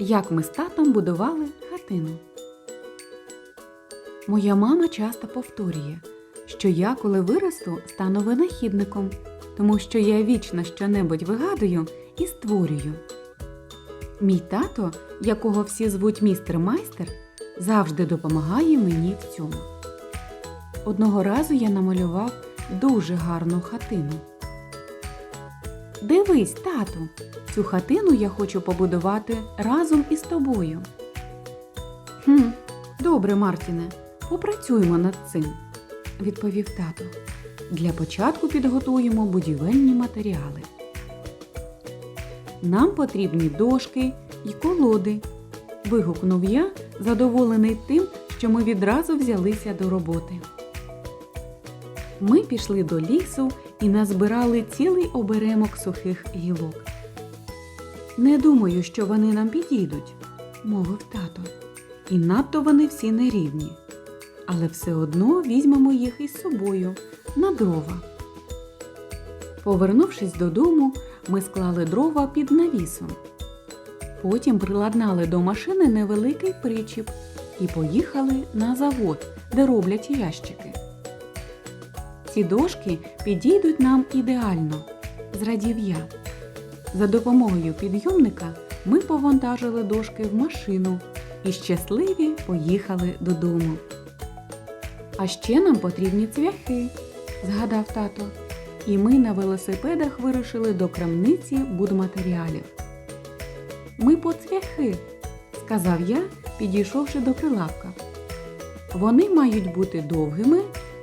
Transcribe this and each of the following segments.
як ми з татом будували хатину. Моя мама часто повторює, що я, коли виросту, стану винахідником, тому що я вічно щонебудь вигадую і створюю. Мій тато, якого всі звуть містер майстер, завжди допомагає мені в цьому. Одного разу я намалював дуже гарну хатину. Дивись, тату, цю хатину я хочу побудувати разом із тобою. Хм, добре, Мартіне, попрацюємо над цим, відповів тато. Для початку підготуємо будівельні матеріали. Нам потрібні дошки і колоди. Вигукнув я, задоволений тим, що ми відразу взялися до роботи. Ми пішли до лісу і назбирали цілий оберемок сухих гілок. Не думаю, що вони нам підійдуть, мовив тато. І надто вони всі нерівні. Але все одно візьмемо їх із собою на дрова. Повернувшись додому, ми склали дрова під навісом. Потім приладнали до машини невеликий причіп і поїхали на завод, де роблять ящики. Ці дошки підійдуть нам ідеально, зрадів я. За допомогою підйомника ми повантажили дошки в машину і щасливі поїхали додому. А ще нам потрібні цвяхи, згадав тато. І ми на велосипедах вирушили до крамниці будматеріалів. Ми по цвяхи, сказав я, підійшовши до прилавка. Вони мають бути довгими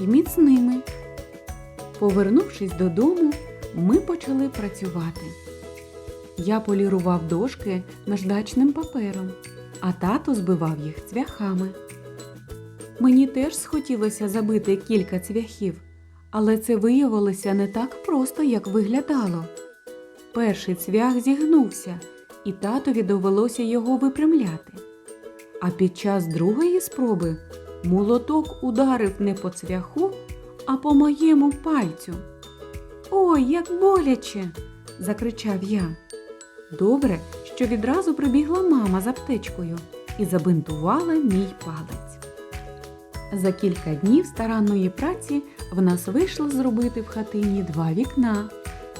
і міцними. Повернувшись додому, ми почали працювати. Я полірував дошки наждачним папером, а тато збивав їх цвяхами. Мені теж схотілося забити кілька цвяхів, але це виявилося не так просто, як виглядало. Перший цвях зігнувся, і татові довелося його випрямляти. А під час другої спроби молоток ударив не по цвяху, а по моєму пальцю. Ой, як боляче! закричав я. Добре, що відразу прибігла мама з аптечкою і забинтувала мій палець. За кілька днів старанної праці в нас вийшло зробити в хатині два вікна,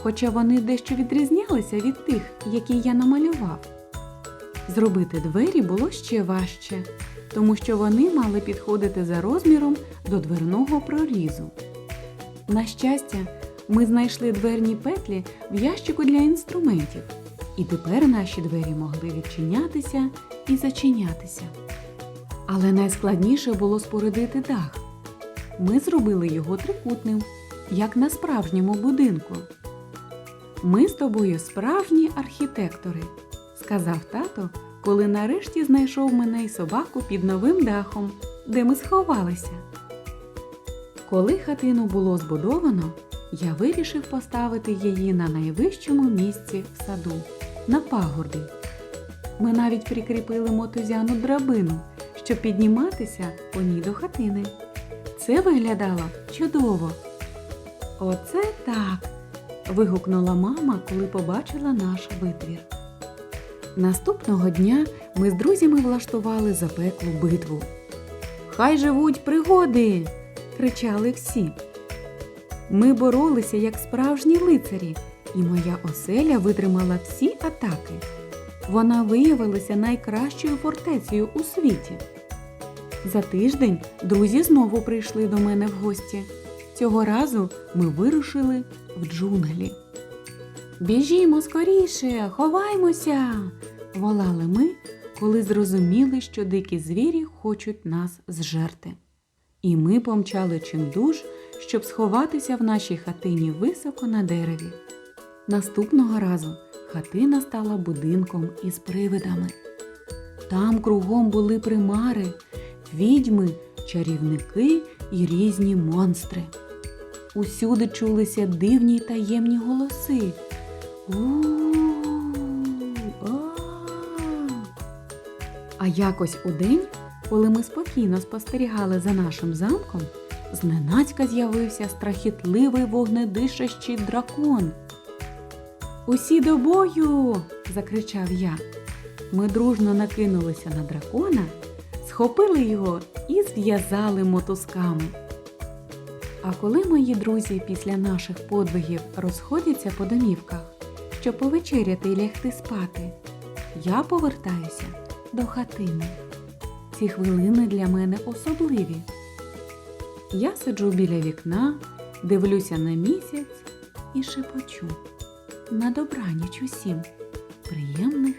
хоча вони дещо відрізнялися від тих, які я намалював. Зробити двері було ще важче, тому що вони мали підходити за розміром до дверного прорізу. На щастя, ми знайшли дверні петлі в ящику для інструментів, і тепер наші двері могли відчинятися і зачинятися. Але найскладніше було спорядити дах. Ми зробили його трикутним, як на справжньому будинку. Ми з тобою справжні архітектори, сказав тато, коли нарешті знайшов мене й собаку під новим дахом, де ми сховалися. Коли хатину було збудовано, я вирішив поставити її на найвищому місці в саду, на пагорбі. Ми навіть прикріпили мотузяну драбину, щоб підніматися по ній до хатини. Це виглядало чудово. Оце так. вигукнула мама, коли побачила наш витвір. Наступного дня ми з друзями влаштували запеклу битву. Хай живуть пригоди! Кричали всі. Ми боролися як справжні лицарі, і моя оселя витримала всі атаки. Вона виявилася найкращою фортецею у світі. За тиждень друзі знову прийшли до мене в гості. Цього разу ми вирушили в джунглі. Біжімо скоріше, ховаймося, волали ми, коли зрозуміли, що дикі звірі хочуть нас зжерти. І ми помчали чимдуж, щоб сховатися в нашій хатині високо на дереві. Наступного разу хатина стала будинком із привидами. Там кругом були примари, відьми, чарівники і різні монстри. Усюди чулися дивні й таємні голоси. А якось удень, коли ми спокійно спостерігали за нашим замком, зненацька з'явився страхітливий вогнедишащий дракон. Усі до бою. закричав я. ми дружно накинулися на дракона, схопили його і зв'язали мотузками. А коли мої друзі після наших подвигів розходяться по домівках, щоб повечеряти і лягти спати, я повертаюся до хатини. Ці хвилини для мене особливі. Я сиджу біля вікна, дивлюся на місяць і шепочу на добраніч усім приємних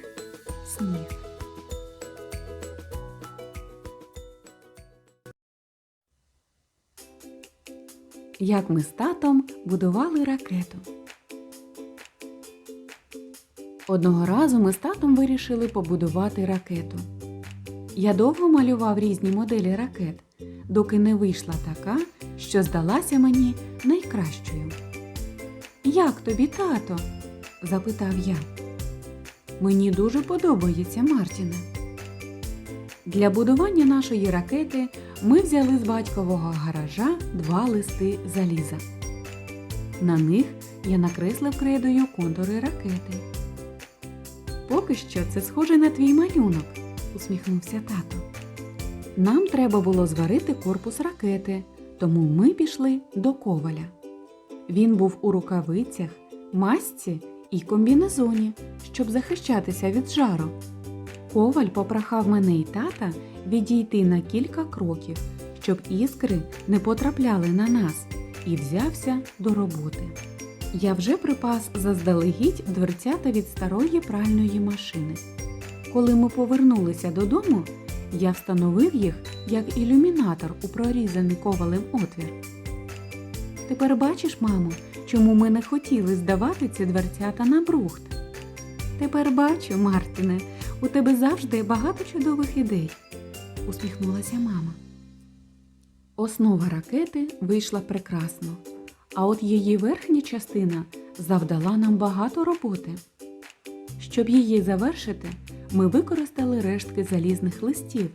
снів. Як ми з татом будували ракету. Одного разу ми з татом вирішили побудувати ракету. Я довго малював різні моделі ракет, доки не вийшла така, що здалася мені найкращою. Як тобі, тато? запитав я. Мені дуже подобається Мартіне. Для будування нашої ракети ми взяли з батькового гаража два листи заліза. На них я накреслив кредою контури ракети. Поки що це схоже на твій малюнок, усміхнувся тато. Нам треба було зварити корпус ракети, тому ми пішли до коваля. Він був у рукавицях, масці і комбінезоні, щоб захищатися від жару. Коваль попрохав мене і тата відійти на кілька кроків, щоб іскри не потрапляли на нас, і взявся до роботи. Я вже припас заздалегідь дверцята від старої пральної машини. Коли ми повернулися додому, я встановив їх як ілюмінатор у прорізаний ковалем отвір. Тепер бачиш, мамо, чому ми не хотіли здавати ці дверцята на брухт. Тепер бачу, Мартіне, у тебе завжди багато чудових ідей, усміхнулася мама. Основа ракети вийшла прекрасно, а от її верхня частина завдала нам багато роботи. Щоб її завершити, ми використали рештки залізних листів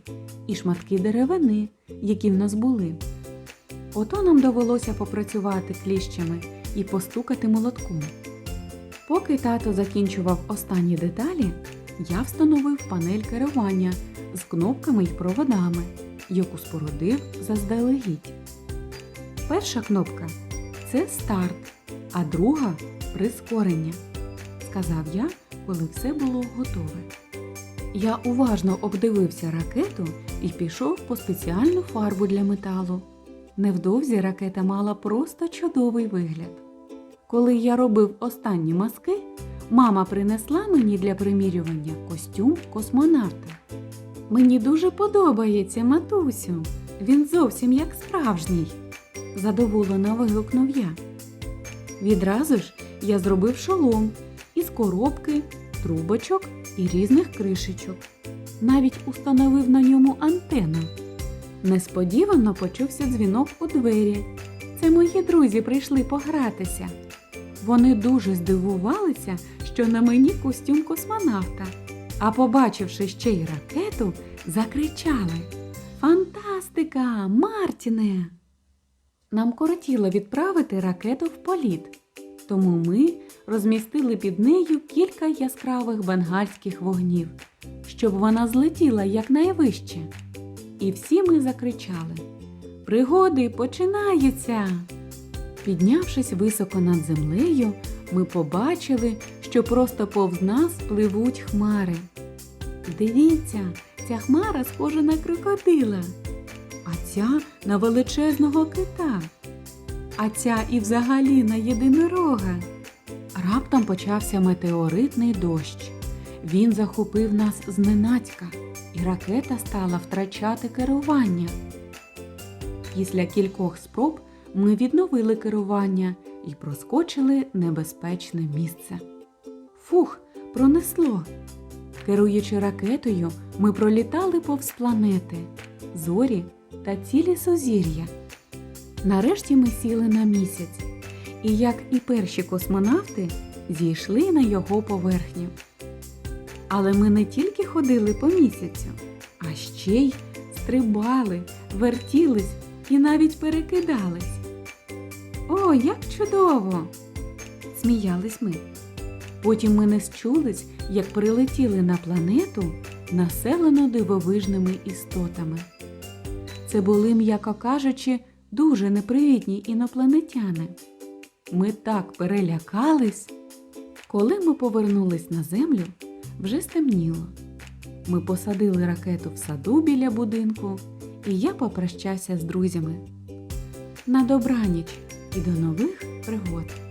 і шматки деревини, які в нас були. Ото нам довелося попрацювати кліщами і постукати молотком. Поки тато закінчував останні деталі, я встановив панель керування з кнопками й проводами, яку спорудив заздалегідь. Перша кнопка це старт, а друга прискорення, сказав я, коли все було готове. Я уважно обдивився ракету і пішов по спеціальну фарбу для металу. Невдовзі ракета мала просто чудовий вигляд. Коли я робив останні маски, мама принесла мені для примірювання костюм космонавта. Мені дуже подобається, матусю. Він зовсім як справжній, задоволено вигукнув я. Відразу ж я зробив шолом із коробки, трубочок і різних кришечок. Навіть установив на ньому антенну. Несподівано почувся дзвінок у двері. Це мої друзі прийшли погратися. Вони дуже здивувалися, що на мені костюм космонавта, а побачивши ще й ракету, закричали Фантастика, Мартіне! Нам коротіло відправити ракету в політ, тому ми розмістили під нею кілька яскравих бенгальських вогнів, щоб вона злетіла якнайвище. І всі ми закричали Пригоди починаються! Піднявшись високо над землею, ми побачили, що просто повз нас пливуть хмари. Дивіться, ця хмара схожа на крокодила, а ця на величезного кита, а ця і взагалі на єдинорога. Раптом почався метеоритний дощ. Він захопив нас зненацька, і ракета стала втрачати керування. Після кількох спроб ми відновили керування і проскочили небезпечне місце. Фух, пронесло. Керуючи ракетою, ми пролітали повз планети, зорі та цілі сузір'я. Нарешті ми сіли на місяць, і, як і перші космонавти, зійшли на його поверхню. Але ми не тільки ходили по місяцю, а ще й стрибали, вертілись і навіть перекидались. О, як чудово! сміялись ми. Потім ми не счулись, як прилетіли на планету, населену дивовижними істотами. Це були, м'яко кажучи, дуже непривітні інопланетяни. Ми так перелякались. Коли ми повернулись на землю, вже стемніло. Ми посадили ракету в саду біля будинку, і я попрощався з друзями. На добраніч і до нових пригод!